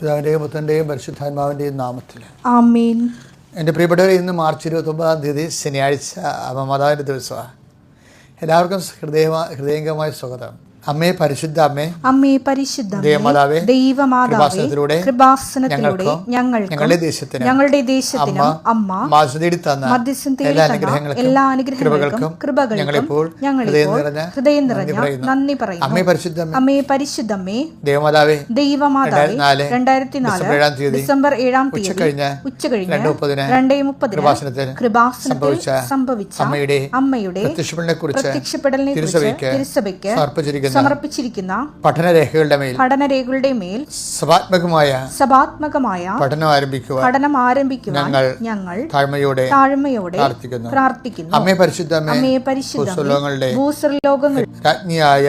പിതാവിന്റെയും പുത്രന്റെയും പരിശുദ്ധാത്മാവിന്റെയും നാമത്തിൽ. ആമേൻ. എന്റെ പ്രിയപ്പെട്ടവരെ ഇന്ന് മാർച്ച് ഇരുപത്തൊമ്പതാം തീയതി ശനിയാഴ്ച അമ്മമാതാവിന്റെ ദിവസമാണ്. എല്ലാവർക്കും ഹൃദയ ഹൃദയംഗമായ സ്വാഗതം. അമ്മേ പരിശുദ്ധ അമ്മേ അമ്മേ പരിശുദ്ധ ദേവമാതാവേ ദൈവമാതാവേ കൃപാസനത്തിലൂടെ ഞങ്ങൾ ഞങ്ങൾക്ക് ഞങ്ങളുടെ ദേശത്തിന് ഞങ്ങളുടെ ദേശത്തിന് അമ്മ മാസം തന്ന മധ്യസ്ഥം എല്ലാ അനുഗ്രഹങ്ങൾക്കും കൃപകൾക്കും ഞങ്ങളിപ്പോൾ ഹൃദയം നിറഞ്ഞ ഹൃദയം നന്ദി നിറഞ്ഞ പറയുന്നു. നന്ദി പറയുന്നു. അമ്മേ പരിശുദ്ധ അമ്മേ. അമ്മേ പരിശുദ്ധമ്മേ ദേവമാതാവേ ദൈവമാതാവേ രണ്ടായിരത്തി നാല് ഡിസംബർ ഏഴാം തീയതി ഡിസംബർ ഏഴാം തീയതി ഉച്ചകഴിഞ്ഞ് ഉച്ചകഴിഞ്ഞ് രണ്ട് മുപ്പതിന് രണ്ടേ മുപ്പതിന് കൃപാസനത്തിൽ കൃപാസനത്തിൽ സംഭവിച്ച അമ്മയുടെ അമ്മയുടെ പ്രത്യക്ഷപ്പെടലിനെ കുറിച്ച് തിരുസഭയ്ക്ക് സമർപ്പിച്ചിരിക്കുന്ന. സമർപ്പിച്ചിരിക്കുന്ന പഠനരേഖകളുടെ മേൽ പഠനരേഖകളുടെ മേൽ സഭാത്മകമായ സഭാത്മകമായ പഠനം ആരംഭിക്കുക പഠനം ആരംഭിക്കുക ഞങ്ങൾ ഞങ്ങൾ താഴ്മയോടെ താഴ്മയോടെ പ്രാർത്ഥിക്കുന്നു. പ്രാർത്ഥിക്കുന്നു. അമ്മയെ പരിശുദ്ധ അമ്മേ അമ്മയെ പരിശുദ്ധ ഭൂസ്വലോകങ്ങളുടെ ഭൂസ്വർലോകങ്ങൾ രാജ്ഞിയായ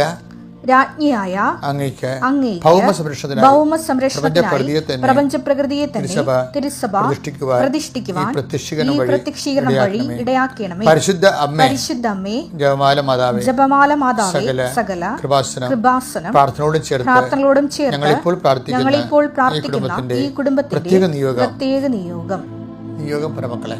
രാജ്ഞിയായ അങ്ങയ്ക്ക് ഭൗമ സംരക്ഷണത്തിനായി ഭൗമ പ്രപഞ്ചപ്രകൃതിയെ തന്നെ പ്രപഞ്ച പ്രകൃതിയെ തന്നെ തിരുസഭ പ്രതിഷ്ഠിക്കുവാൻ പ്രത്യക്ഷീകരണം വഴി ഇടയാക്കണമേ. പരിശുദ്ധ അമ്മേ പരിശുദ്ധ അമ്മേ ജപമാല മാതാവേ ജപമാല മാതാവേ സകല കൃപാസനം കൃപാസനം പ്രാർത്ഥനയോടും ചേർത്ത് പ്രാർത്ഥനകളോടും ചേർത്ത് ഞങ്ങളിപ്പോൾ പ്രാർത്ഥിക്കുന്ന ഞങ്ങളിപ്പോൾ പ്രാർത്ഥിക്കുന്ന കുടുംബത്തിന്റെ ഈ കുടുംബത്തിന്റെ പ്രത്യേക നിയോഗം. പ്രത്യേക നിയോഗം. നിയോഗം പരമക്കളെ.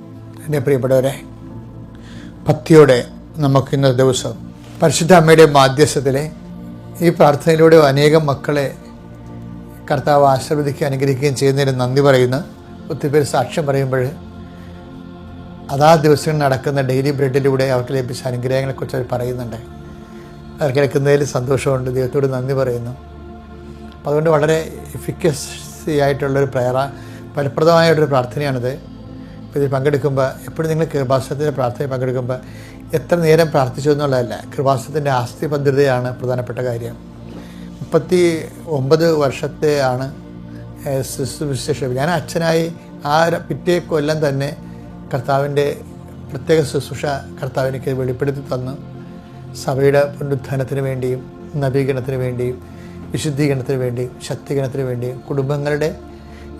എന്റെ പ്രിയപ്പെട്ടവരെ ഭക്തിയോടെ നമുക്ക് ഇന്നത്തെ ദിവസം പരിശുദ്ധ അമ്മയുടെ മാധ്യസ്ഥത്തിലെ ഈ പ്രാർത്ഥനയിലൂടെ അനേകം മക്കളെ കർത്താവ് ആശീർവദിക്കുകയും അനുഗ്രഹിക്കുകയും ചെയ്യുന്നതിന് നന്ദി പറയുന്ന. ഒത്തിരി പേര് സാക്ഷ്യം പറയുമ്പോൾ അതാ ദിവസങ്ങൾ നടക്കുന്ന ഡെയിലി ബ്രെഡിലൂടെ അവർക്ക് ലഭിച്ച അനുഗ്രഹങ്ങളെക്കുറിച്ച് അവർ പറയുന്നുണ്ട്. അവർ കേൾക്കുന്നതിൽ സന്തോഷമുണ്ട്. ദൈവത്തോട് നന്ദി പറയുന്നു. അതുകൊണ്ട് വളരെ എഫിക്കസി ആയിട്ടുള്ളൊരു പ്രയറ ഫലപ്രദമായൊരു പ്രാർത്ഥനയാണിത്. ഇതിൽ പങ്കെടുക്കുമ്പോൾ എപ്പോഴും നിങ്ങൾ കൃപാസനത്തിന്റെ പ്രാർത്ഥനയിൽ പങ്കെടുക്കുമ്പോൾ എത്ര നേരം പ്രാർത്ഥിച്ചു എന്നുള്ളതല്ല കൃപാസനത്തിന്റെ ആസ്തി ഭദ്രതയാണ് പ്രധാനപ്പെട്ട കാര്യം. മുപ്പത്തി ഒമ്പത് വർഷത്തെ ആണ് ഏഹ്, ശുശ്രൂഷ ഞാൻ അച്ഛനായി ആ പിറ്റേ കൊല്ലം തന്നെ കർത്താവിന്റെ പ്രത്യേക ശുശ്രൂഷ കർത്താവിനേക്ക് വെളിപ്പെടുത്തി തന്നു. സഭയുടെ പുനരുത്ഥാനത്തിന് വേണ്ടിയും നവീകരണത്തിന് വേണ്ടിയും വിശുദ്ധീകരണത്തിന് വേണ്ടിയും ശക്തീകരണത്തിന് വേണ്ടിയും കുടുംബങ്ങളുടെ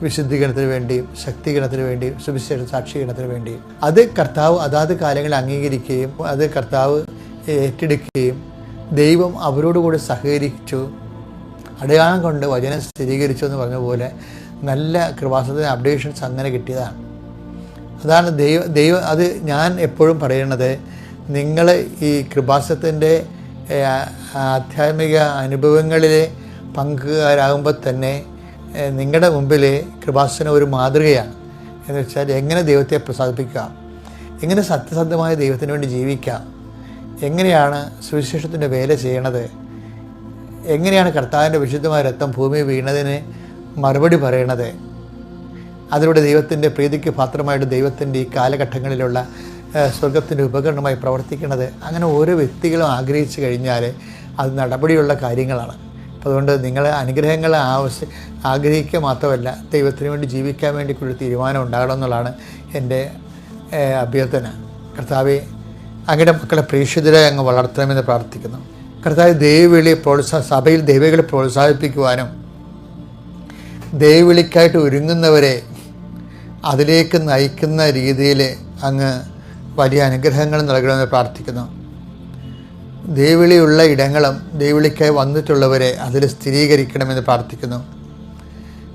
വിശുദ്ധീകരണത്തിന് വേണ്ടിയും ശക്തീകരണത്തിന് വേണ്ടിയും സുവിശേഷ സാക്ഷീകരണത്തിന് വേണ്ടിയും. അത് കർത്താവ് അതാത് കാലങ്ങളിൽ അംഗീകരിക്കുകയും അത് കർത്താവ് ഏറ്റെടുക്കുകയും ദൈവം അവരോടുകൂടി സഹകരിച്ചു അടയാളം കൊണ്ട് വചനം സ്ഥിരീകരിച്ചു എന്ന് പറഞ്ഞ പോലെ നല്ല കൃപാസനത്തിന് അപ്ഡേഷൻസ് അങ്ങനെ കിട്ടിയതാണ്. അതാണ് ദൈവ ദൈവ അത് ഞാൻ എപ്പോഴും പറയുന്നത് നിങ്ങൾ ഈ കൃപാസത്തിന്റെ ആധ്യാത്മിക അനുഭവങ്ങളിലെ പങ്കുകാരാകുമ്പോൾ തന്നെ നിങ്ങളുടെ മുമ്പിൽ കൃപാസനം ഒരു മാതൃകയാണ്. എന്ന് വെച്ചാൽ എങ്ങനെ ദൈവത്തെ പ്രസാദിപ്പിക്കാം? എങ്ങനെ സത്യസന്ധമായ ദൈവത്തിന് വേണ്ടി ജീവിക്കാം? എങ്ങനെയാണ് സുവിശേഷത്തിന്റെ വേല ചെയ്യണത്? എങ്ങനെയാണ് കർത്താവിന്റെ വിശുദ്ധമായ രക്തം ഭൂമി വീണതിന് മറുപടി പറയണത്? അതിലൂടെ ദൈവത്തിന്റെ പ്രീതിക്ക് പാത്രമായിട്ട് ദൈവത്തിന്റെ ഈ കാലഘട്ടങ്ങളിലുള്ള സ്വർഗത്തിന്റെ ഉപകരണമായി പ്രവർത്തിക്കുന്നത് അങ്ങനെ ഓരോ വ്യക്തികളും ആഗ്രഹിച്ചു കഴിഞ്ഞാൽ അത് നടപടിയുള്ള കാര്യങ്ങളാണ്. അതുകൊണ്ട് നിങ്ങളെ അനുഗ്രഹങ്ങൾ ആവശ്യം ആഗ്രഹിക്കുക മാത്രമല്ല ദൈവത്തിന് വേണ്ടി ജീവിക്കാൻ വേണ്ടി ഒരു തീരുമാനം ഉണ്ടാകണം എന്നുള്ളതാണ് എന്റെ അഭ്യർത്ഥന. കർത്താവെ അങ്ങയുടെ മക്കളെ പ്രേക്ഷിതരെ അങ്ങ് വളർത്തണമെന്ന് പ്രാർത്ഥിക്കുന്നു. കർത്താവ് ദൈവവിളി പ്രോത്സാഹ സഭയിൽ ദൈവങ്ങളെ പ്രോത്സാഹിപ്പിക്കുവാനും ദൈവവിളിക്കായിട്ട് ഒരുങ്ങുന്നവരെ അതിലേക്ക് നയിക്കുന്ന രീതിയിൽ അങ്ങ് വലിയ അനുഗ്രഹങ്ങൾ നൽകണമെന്ന് പ്രാർത്ഥിക്കുന്നു. ദൈവവിളിയുള്ള ഇടങ്ങളും ദേവിളിക്കായി വന്നിട്ടുള്ളവരെ അതിൽ സ്ഥിരീകരിക്കണമെന്ന് പ്രാർത്ഥിക്കുന്നു.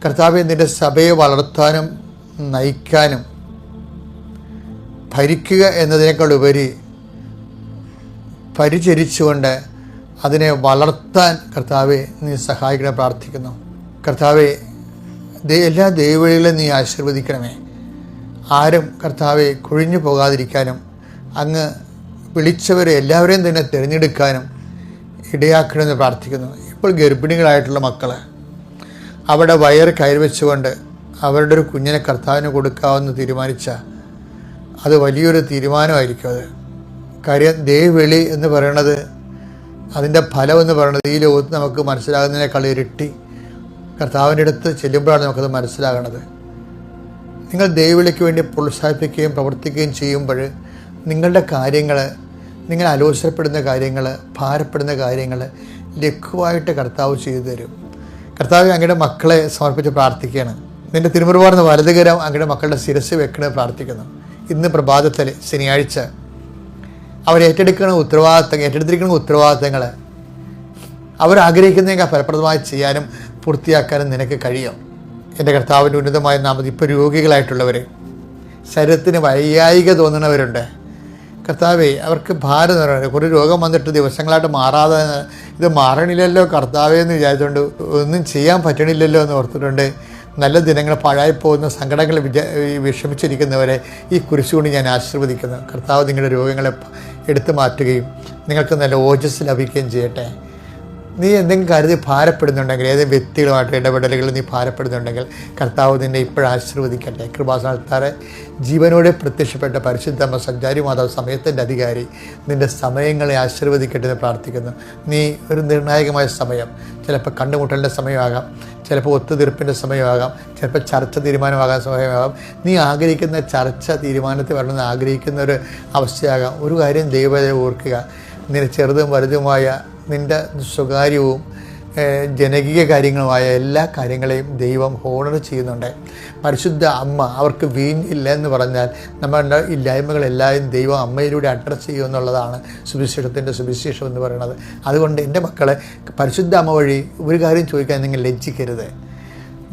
കർത്താവ് നിന്റെ സഭയെ വളർത്താനും നയിക്കാനും ഭരിക്കുക എന്നതിനേക്കാൾ ഉപരി പരിചരിച്ചുകൊണ്ട് അതിനെ വളർത്താൻ കർത്താവെ നീ സഹായിക്കണം പ്രാർത്ഥിക്കുന്നു. കർത്താവെ എല്ലാ ദൈവവിളികളും നീ ആശീർവദിക്കണമേ. ആരും കർത്താവെ കൊഴിഞ്ഞു പോകാതിരിക്കാനും അങ്ങ് വിളിച്ചവരെ എല്ലാവരെയും തന്നെ തിരഞ്ഞെടുക്കാനും ഇടയാക്കണമെന്ന് പ്രാർത്ഥിക്കുന്നു. ഇപ്പോൾ ഗർഭിണികളായിട്ടുള്ള മക്കൾ അവിടെ വയറ് കയറിവെച്ചുകൊണ്ട് അവരുടെ ഒരു കുഞ്ഞിനെ കർത്താവിന് കൊടുക്കാമെന്ന് തീരുമാനിച്ച അത് വലിയൊരു തീരുമാനമായിരിക്കും അത്. കാര്യം ദേവിളി എന്ന് പറയണത് അതിന്റെ ഫലം എന്ന് പറയുന്നത് ഈ ലോകത്ത് നമുക്ക് മനസ്സിലാകുന്നതിനേക്കാൾ ഇരട്ടി കർത്താവിന്റെ അടുത്ത് ചെല്ലുമ്പോഴാണ് നമുക്കത് മനസ്സിലാകണത്. നിങ്ങൾ ദേവിളിക്ക് വേണ്ടി പ്രോത്സാഹിപ്പിക്കുകയും പ്രവർത്തിക്കുകയും ചെയ്യുമ്പോൾ നിങ്ങളുടെ കാര്യങ്ങൾ നിങ്ങൾ ആലോചനപ്പെടുന്ന കാര്യങ്ങൾ ഭാരപ്പെടുന്ന കാര്യങ്ങൾ ലഘുവായിട്ട് കർത്താവ് ചെയ്തു തരും. കർത്താവ് അങ്ങയുടെ മക്കളെ സമർപ്പിച്ച് പ്രാർത്ഥിക്കുകയാണ്. നിന്റെ തിരുമുറുപാടുന്ന വലതുകരം അങ്ങയുടെ മക്കളുടെ ശിരസ് വെക്കണേ പ്രാർത്ഥിക്കുന്നു. ഇന്ന് പ്രഭാതത്തിൽ ശനിയാഴ്ച അവർ ഏറ്റെടുക്കുന്ന ഉത്തരവാദിത്തങ്ങൾ ഏറ്റെടുത്തിരിക്കുന്ന ഉത്തരവാദിത്തങ്ങൾ അവരാഗ്രഹിക്കുന്നതിനേക്കാൾ ഫലപ്രദമായി ചെയ്യാനും പൂർത്തിയാക്കാനും നിനക്ക് കഴിയും. എന്റെ കർത്താവിന്റെ ഉന്നതമായ നാമത്തിൽ ഇപ്പോൾ രോഗികളായിട്ടുള്ളവർ ശരീരത്തിന് വൈയായിക തോന്നുന്നവരുണ്ട്. കർത്താവേ അവർക്ക് ഭാരം നിറയുന്നത് കുറേ രോഗം വന്നിട്ട് ദിവസങ്ങളായിട്ട് മാറാതെ ഇത് മാറണില്ലല്ലോ കർത്താവേ എന്ന് വിചാരിച്ചുകൊണ്ട് ഒന്നും ചെയ്യാൻ പറ്റണില്ലല്ലോ എന്ന് ഓർത്തിട്ടുണ്ട്. നല്ല ദിനങ്ങൾ പാഴായി പോകുന്ന സങ്കടങ്ങൾ വിഷമിച്ചിരിക്കുന്നവരെ ഈ കുരിശുകൊണ്ട് ഞാൻ ആശീർവദിക്കുന്നു. കർത്താവ് നിങ്ങളുടെ രോഗങ്ങളെ എടുത്തു മാറ്റുകയും നിങ്ങൾക്ക് നല്ല ഓജസ് ലഭിക്കുകയും ചെയ്യട്ടെ. നീ എന്തെങ്കിലും കരുതി ഭാരപ്പെടുന്നുണ്ടെങ്കിൽ ഏതെങ്കിലും വ്യക്തികളുമായിട്ട് ഇടപെടലുകൾ നീ ഭാരപ്പെടുന്നുണ്ടെങ്കിൽ കർത്താവ് നിന്നെ ഇപ്പോഴും ആശീർവദിക്കട്ടെ. കൃപാസനത്താറെ ജീവനോടെ പ്രത്യക്ഷപ്പെട്ട പരിശുദ്ധമ്മ സഞ്ചാരി മാതാവ് സമയത്തിന്റെ അധികാരി നിന്റെ സമയങ്ങളെ ആശീർവദിക്കട്ടെ എന്ന് പ്രാർത്ഥിക്കുന്നു. നീ ഒരു നിർണായകമായ സമയം ചിലപ്പോൾ കണ്ടുമുട്ടലിന്റെ സമയമാകാം ചിലപ്പോൾ ഒത്തുതീർപ്പിന്റെ സമയമാകാം ചിലപ്പോൾ ചർച്ച തീരുമാനമാകാൻ സമയമാകാം. നീ ആഗ്രഹിക്കുന്ന ചർച്ച തീരുമാനത്തിൽ വരണമെന്ന് ആഗ്രഹിക്കുന്ന ഒരു അവസ്ഥയാകാം. ഒരു കാര്യം ദൈവത്തെ ഓർക്കുക. നിന്റെ ചെറുതും വലുതുമായ നിന്റെ സ്വകാര്യവും ജനകീയ കാര്യങ്ങളുമായ എല്ലാ കാര്യങ്ങളെയും ദൈവം ഹോണർ ചെയ്യുന്നുണ്ട്. പരിശുദ്ധ അമ്മ അവർക്ക് വീഞ്ഞില്ല എന്ന് പറഞ്ഞാൽ നമ്മളുടെ ഇല്ലായ്മകളെല്ലാം ദൈവം അമ്മയിലൂടെ അഡ്രസ്സ് ചെയ്യുമെന്നുള്ളതാണ് സുവിശേഷത്തിന്റെ സുവിശേഷം എന്ന് പറയുന്നത്. അതുകൊണ്ട് എന്റെ മക്കളെ പരിശുദ്ധ അമ്മ വഴി ഒരു കാര്യം ചോദിക്കാൻ നിങ്ങൾ ലജ്ജിക്കരുത്.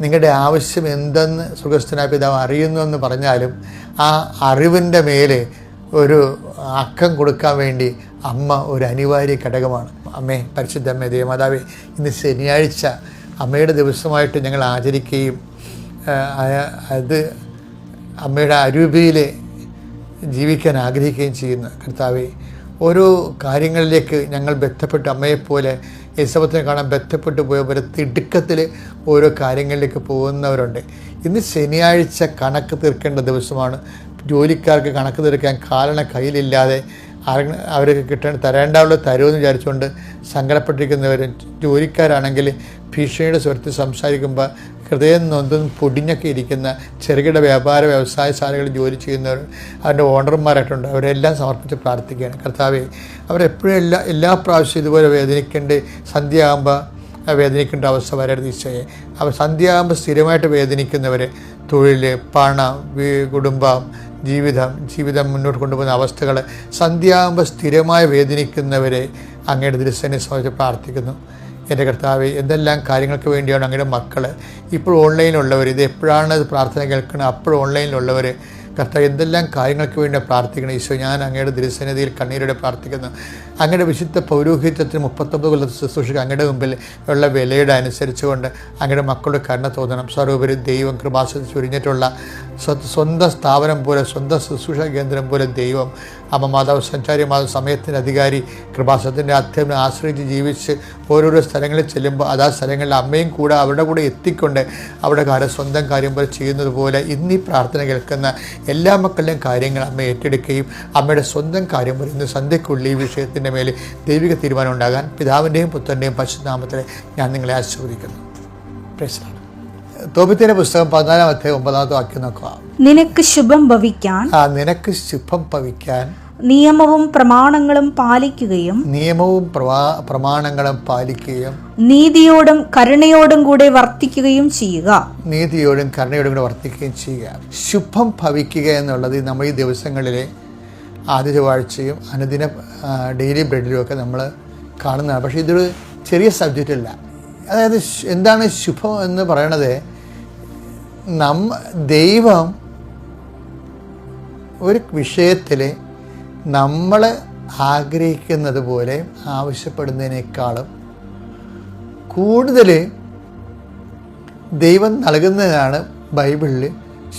നിങ്ങളുടെ ആവശ്യം എന്തെന്ന് സുഖസ്ഥനായ പിതാവ് അറിയുന്നു എന്ന് പറഞ്ഞാലും ആ അറിവിന്റെ മേലെ ഒരു അക്കം കൊടുക്കാൻ വേണ്ടി അമ്മ ഒരു അനിവാര്യ ഘടകമാണ്. അമ്മേ പരിശുദ്ധ അമ്മേ ദേവമാതാവേ ഇന്ന് ശനിയാഴ്ച അമ്മയുടെ ദിവസമായിട്ട് ഞങ്ങൾ ആചരിക്കുകയും അത് അമ്മയുടെ അരൂപിയിൽ ജീവിക്കാൻ ആഗ്രഹിക്കുകയും ചെയ്യുന്നു. കർത്താവെ ഓരോ കാര്യങ്ങളിലേക്ക് ഞങ്ങൾ ബന്ധപ്പെട്ട് അമ്മയെപ്പോലെ യേശവത്തിനെ കാണാൻ ബന്ധപ്പെട്ട് പോയ പോലെ തിടുക്കത്തിൽ ഓരോ കാര്യങ്ങളിലേക്ക് പോകുന്നവരുണ്ട്. ഇന്ന് ശനിയാഴ്ച കണക്ക് തീർക്കേണ്ട ദിവസമാണ്. ജോലിക്കാർക്ക് കണക്ക് തീർക്കാൻ കാലണ കയ്യിലില്ലാതെ അവർക്ക് കിട്ടേണ്ട തരേണ്ടാവുള്ള തരുമെന്ന് വിചാരിച്ചുകൊണ്ട് സങ്കടപ്പെട്ടിരിക്കുന്നവരും ജോലിക്കാരാണെങ്കിൽ ഭീഷണിയുടെ സ്വരത്തിൽ സംസാരിക്കുമ്പോൾ ഹൃദയം നൊന്തും പൊടിഞ്ഞൊക്കെ ഇരിക്കുന്ന ചെറുകിട വ്യാപാര വ്യവസായ ശാലകളിൽ ജോലി ചെയ്യുന്നവർ അവരുടെ ഓണർമാരായിട്ടുണ്ട് അവരെല്ലാം സമർപ്പിച്ച് പ്രാർത്ഥിക്കുകയാണ്. കർത്താവെ അവരെപ്പോഴും എല്ലാ എല്ലാ പ്രാവശ്യവും ഇതുപോലെ വേദനിക്കേണ്ട സന്ധ്യയാകുമ്പോൾ വേദനിക്കേണ്ട അവസ്ഥ വരരുത് ഈശോയെ. അവർ സന്ധ്യയാകുമ്പോൾ സ്ഥിരമായിട്ട് വേദനിക്കുന്നവർ തൊഴിൽ പണം കുടുംബം ജീവിതം ജീവിതം മുന്നോട്ട് കൊണ്ടുപോകുന്ന അവസ്ഥകൾ സന്ധ്യാകുമ്പോൾ സ്ഥിരമായി വേദനിക്കുന്നവരെ അങ്ങയുടെ ദൃശ്യനെ സംബന്ധിച്ച് പ്രാർത്ഥിക്കുന്നു. എന്റെ കർത്താവ് എന്തെല്ലാം കാര്യങ്ങൾക്ക് വേണ്ടിയാണ് അങ്ങയുടെ മക്കൾ ഇപ്പോൾ ഓൺലൈനിലുള്ളവർ ഇത് എപ്പോഴാണ് പ്രാർത്ഥന കേൾക്കുന്നത് അപ്പോൾ ഓൺലൈനിലുള്ളവർ കർത്താവ് എന്തെല്ലാം കാര്യങ്ങൾക്ക് വേണ്ടി പ്രാർത്ഥിക്കണം? ഈശോ ഞാൻ അങ്ങയുടെ ദൃശ്യനതയിൽ കണ്ണീരോടെ പ്രാർത്ഥിക്കുന്നു. അങ്ങയുടെ വിശുദ്ധ പൗരോഹിത്യത്തിന് മുപ്പത്തൊമ്പത് കൊല്ലത്തെ ശുശ്രൂഷയ്ക്ക് അങ്ങയുടെ മുമ്പിൽ ഉള്ള വിലയുടെ അനുസരിച്ചുകൊണ്ട് അങ്ങയുടെ മക്കളുടെ കരുണ തോന്നണം. സർവോപരി ദൈവം കൃപാസത്തിൽ ചുരിഞ്ഞിട്ടുള്ള സ്വ- സ്വന്തം സ്ഥാപനം പോലെ സ്വന്തം ശുശ്രൂഷ കേന്ദ്രം പോലെ ദൈവം അമ്മ മാതാവ് സഞ്ചാരി മാതാവ് സമയത്തിന്റെ അധികാരി കൃപാസത്തിന്റെ അധ്യയനം ആശ്രയിച്ച് ജീവിച്ച് ഓരോരോ സ്ഥലങ്ങളിൽ ചെല്ലുമ്പോൾ അതാ സ്ഥലങ്ങളിൽ അമ്മയും കൂടെ അവരുടെ കൂടെ എത്തിക്കൊണ്ട് അവരുടെ കാര്യം സ്വന്തം കാര്യം പോലെ ചെയ്യുന്നത് പോലെ ഇന്ന് ഈ പ്രാർത്ഥന കേൾക്കുന്ന എല്ലാ മക്കളുടെയും കാര്യങ്ങൾ അമ്മ ഏറ്റെടുക്കുകയും അമ്മയുടെ സ്വന്തം കാര്യം പോലെ ഇന്ന് സന്ധ്യക്കുള്ളിൽ ഈ വിഷയത്തിന്റെ മേലെ ദൈവിക തീരുമാനം ഉണ്ടാകാൻ പിതാവിന്റെയും പുത്രന്റെയും പശുനാമത്തിൽ ഞാൻ നിങ്ങളെ ആശീർവദിക്കുന്നു. പ്രശ്നമാണ് പുസ്തകം പതിനാലാമത്തെ ഒമ്പതാമത്തെ വാക്യം നോക്കുക. നിനക്ക് ശുഭം ഭവിക്കാൻ ആ നിനക്ക് ശുഭം ഭവിക്കാൻ നിയമവും പ്രമാണങ്ങളും പാലിക്കുകയും നിയമവും പ്രമാണങ്ങളും പാലിക്കുകയും നീതിയോടും കരുണയോടും കൂടെ വർത്തിക്കുകയും ചെയ്യുക. നീതിയോടും കരുണയോടും കൂടെ വർത്തിക്കുകയും ചെയ്യുക. ശുഭം ഭവിക്കുക എന്നുള്ളത് നമ്മൾ ഈ ദിവസങ്ങളിലെ ആദ്യ ചൊവ്വാഴ്ചയും അനുദിന ഡെയിലി ബ്രെഡിലും ഒക്കെ നമ്മൾ കാണുന്നതാണ്. പക്ഷേ ഇതൊരു ചെറിയ സബ്ജക്റ്റ് അല്ല. അതായത് എന്താണ് ശുഭം എന്ന് പറയണത്? നമ്മ ദൈവം ഒരു വിഷയത്തിൽ നമ്മൾ ആഗ്രഹിക്കുന്നത് പോലെ ആവശ്യപ്പെടുന്നതിനേക്കാളും കൂടുതൽ ദൈവം നൽകുന്നതാണ് ബൈബിളിൽ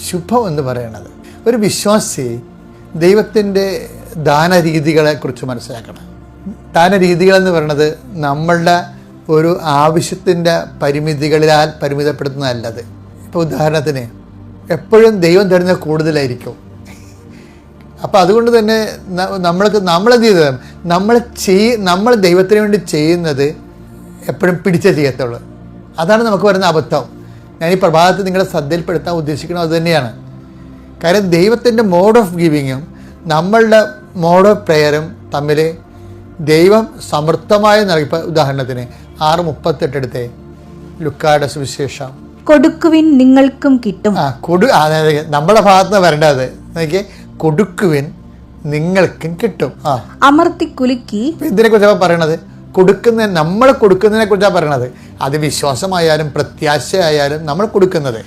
ശുഭം എന്ന് പറയുന്നത്. ഒരു വിശ്വാസി ദൈവത്തിന്റെ ദാനരീതികളെക്കുറിച്ച് മനസ്സിലാക്കണം. ദാനരീതികൾ എന്ന് പറയുന്നത് നമ്മളുടെ ഒരു ആവശ്യത്തിന്റെ പരിമിതികളിലാൽ പരിമിതപ്പെടുത്തുന്നതല്ലത്. ഇപ്പോൾ ഉദാഹരണത്തിന് എപ്പോഴും ദൈവം തരുന്ന കൂടുതലായിരിക്കും. അപ്പോൾ അതുകൊണ്ട് തന്നെ നമ്മൾക്ക് നമ്മളെന്ത് ചെയ്തത് നമ്മൾ ചെയ് നമ്മൾ ദൈവത്തിന് വേണ്ടി ചെയ്യുന്നത് എപ്പോഴും പിടിച്ചേ ചെയ്യത്തുള്ളൂ. അതാണ് നമുക്ക് വരുന്ന അബദ്ധം. ഞാൻ ഈ പ്രഭാതത്തിൽ നിങ്ങളെ ശ്രദ്ധയിൽപ്പെടുത്താൻ ഉദ്ദേശിക്കുന്നത് അത് തന്നെയാണ്. കാര്യം ദൈവത്തിന്റെ മോഡ് ഓഫ് ഗിവിങ്ങും നമ്മളുടെ മോഡ് ഓഫ് പ്രെയറും തമ്മിൽ ദൈവം സമൃദ്ധമായി നൽകി ഉദാഹരണത്തിന് ആറ് മുപ്പത്തെട്ട് എടുത്തേ. ലുക്കായുടെ സുവിശേഷം. കൊടുക്കുവിൻ നിങ്ങൾക്കും കിട്ടും. ആ കൊടു അതായത് നമ്മുടെ ഭാഗത്ത് നിന്ന് വരേണ്ടത്. നോക്കിയേ കൊടുക്കുവിൻ നിങ്ങൾക്കും കിട്ടും. ആ. അമർത്തി കുലുക്കി. ഇതിനെ കുറിച്ചാണ് പറയണത്? കൊടുക്കുന്ന നമ്മൾ കൊടുക്കുന്നതിനെ കുറിച്ചാണ് പറയണത്? അത് വിശ്വാസമായാലും പ്രത്യാശയായാലും നമ്മൾ കൊടുക്കുന്നത്.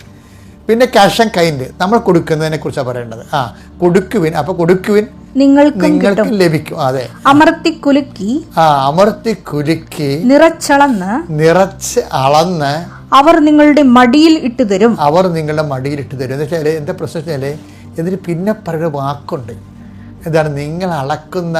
പിന്നെ ക്യാഷ് ആൻഡ് കൈൻഡ് നമ്മൾ കൊടുക്കുന്നതിനെ കുറിച്ചാണ് പറയേണ്ടത് ആ കൊടുക്കുവിൻ. അപ്പൊ കൊടുക്കുവിൻ നിങ്ങൾക്ക് നിങ്ങൾക്ക് ലഭിക്കും. അതെ. അമർത്തി കുലുക്കി. ആ അമർത്തി കുലുക്കി നിറച്ചളന്ന്. നിറച്ച് അളന്ന് അവർ നിങ്ങളുടെ മടിയിൽ ഇട്ടുതരും. അവർ നിങ്ങളുടെ മടിയിൽ ഇട്ട് തരും വെച്ചാൽ എന്താ പ്രശ്നം വെച്ചാൽ ഇതിന് പിന്നെ പറയുന്ന വാക്കുണ്ട്. എന്താണ്? നിങ്ങൾ അളക്കുന്ന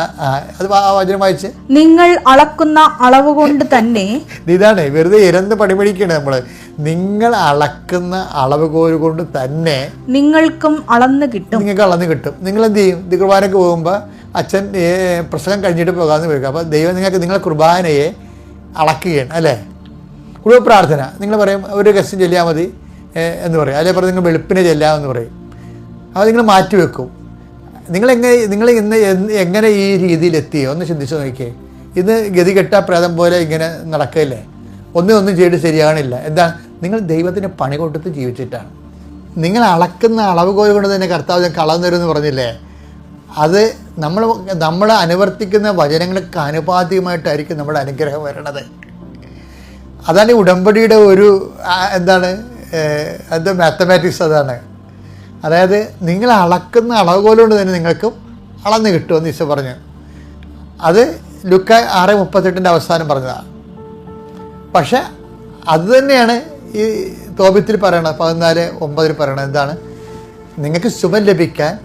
അത് വചനം വായിച്ച്. നിങ്ങൾ അളക്കുന്ന അളവ് കൊണ്ട് തന്നെ ഇതാണ് വെറുതെ ഇരന്ന് പണിപടിക്കണേ നമ്മൾ. നിങ്ങൾ അളക്കുന്ന അളവ് കൊണ്ട് തന്നെ നിങ്ങൾക്കും അളന്ന് കിട്ടും. നിങ്ങൾക്ക് അളന്ന് കിട്ടും. നിങ്ങൾ എന്ത് ചെയ്യും? ഇത് കുർബാനക്ക് പോകുമ്പോൾ അച്ഛൻ പ്രസംഗം കഴിഞ്ഞിട്ട് പോകാമെന്ന് വരിക. അപ്പോൾ ദൈവം നിങ്ങൾക്ക് നിങ്ങളെ കുർബാനയെ അളക്കുകയാണ് അല്ലേ? കുടുംബ പ്രാർത്ഥന. നിങ്ങൾ പറയും ഒരു ഗസ്റ്റ് ചെല്ലിയാൽ മതി എന്ന് പറയും. അല്ലെ പറയും നിങ്ങൾ വെളുപ്പിനെ ചെല്ലാമെന്ന് പറയും. അത് നിങ്ങൾ മാറ്റി വെക്കും. നിങ്ങളെങ്ങനെ നിങ്ങൾ ഇന്ന് എങ്ങനെ ഈ രീതിയിൽ എത്തിയോ? ഒന്ന് ചിന്തിച്ച് നോക്കിയേ ഗതി ഗതികെട്ട പ്രേതം പോലെ ഇങ്ങനെ നടക്കില്ലേ? ഒന്നും ഒന്നും ചെയ്ത് ശരിയാകണില്ല എന്താ? നിങ്ങൾ ദൈവത്തിന് പണി കൊടുത്ത് ജീവിച്ചിട്ടാണ്. നിങ്ങൾ അളക്കുന്ന അളവ് കോൽ കൊണ്ട് തന്നെ കർത്താവ് ഞാൻ കളന്നു തരുമെന്ന് എന്ന് പറഞ്ഞില്ലേ? അത് നമ്മൾ നമ്മൾ അനുവർത്തിക്കുന്ന വചനങ്ങൾക്ക് ആനുപാതികമായിട്ടായിരിക്കും നമ്മുടെ അനുഗ്രഹം വരണത്. അതാണ് ഈ ഉടമ്പടിയുടെ ഒരു എന്താണ് അതിന്റെ മാത്തമാറ്റിക്സ് അതാണ്. അതായത് നിങ്ങൾ അളക്കുന്ന അളവുകോൽ കൊണ്ട് തന്നെ നിങ്ങൾക്കും അളന്ന് കിട്ടുമെന്ന് ഈശോ പറഞ്ഞു. അത് ലുക്ക ആറ് മുപ്പത്തെട്ടിന്റെ അവസാനം പറഞ്ഞതാണ്. പക്ഷെ അത് തന്നെയാണ് ഈ തോപത്തിൽ പറയണത് പതിനാല് ഒമ്പതിൽ പറയണത് എന്താണ്? നിങ്ങൾക്ക് ശുഭം ലഭിക്കാൻ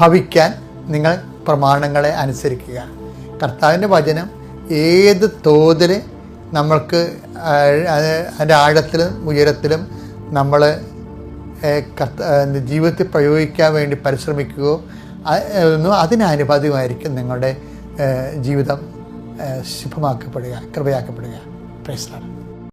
ഭവിക്കാൻ നിങ്ങൾ പ്രമാണങ്ങളെ അനുസരിക്കുക. കർത്താവിന്റെ വചനം ഏത് തോതിൽ നമ്മൾക്ക് അതിന്റെ ആഴത്തിലും ഉയരത്തിലും നമ്മൾ ജീവിതത്തിൽ പ്രയോഗിക്കാൻ വേണ്ടി പരിശ്രമിക്കുകയോ അതിനാനുപാതികമായിരിക്കും നിങ്ങളുടെ ജീവിതം ശുഭമാക്കപ്പെടുക കൃപയാക്കപ്പെടുക. പ്രൈസ്